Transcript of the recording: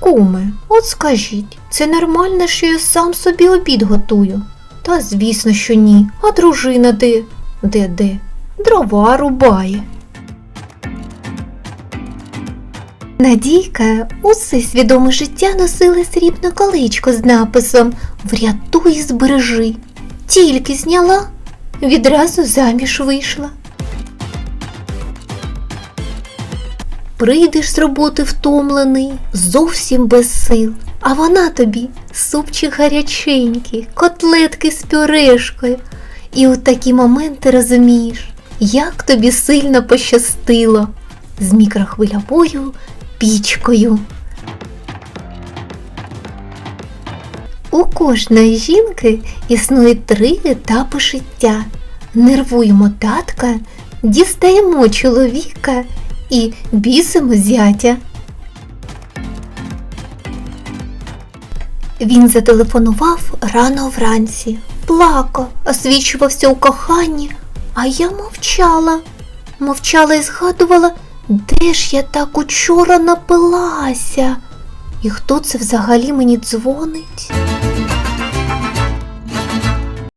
Куме, от скажіть, це нормально, що я сам собі обід готую? Та звісно, що ні. А дружина де? Де де? Дрова рубає. Надійка усе свідоме життя носила срібне колечко з написом Врятуй збережи. Тільки зняла, відразу заміж вийшла. Прийдеш з роботи втомлений, зовсім без сил, а вона тобі супчик гаряченький, котлетки з пюрешкою. І у такі моменти розумієш, як тобі сильно пощастило з мікрохвильовою пічкою. У кожної жінки існує три етапи життя. Нервуємо татка, дістаємо чоловіка і бісимо зятя. Він зателефонував рано вранці, плакав, освічувався у коханні, а я мовчала. Мовчала і згадувала, де ж я так учора напилася. І хто це взагалі мені дзвонить?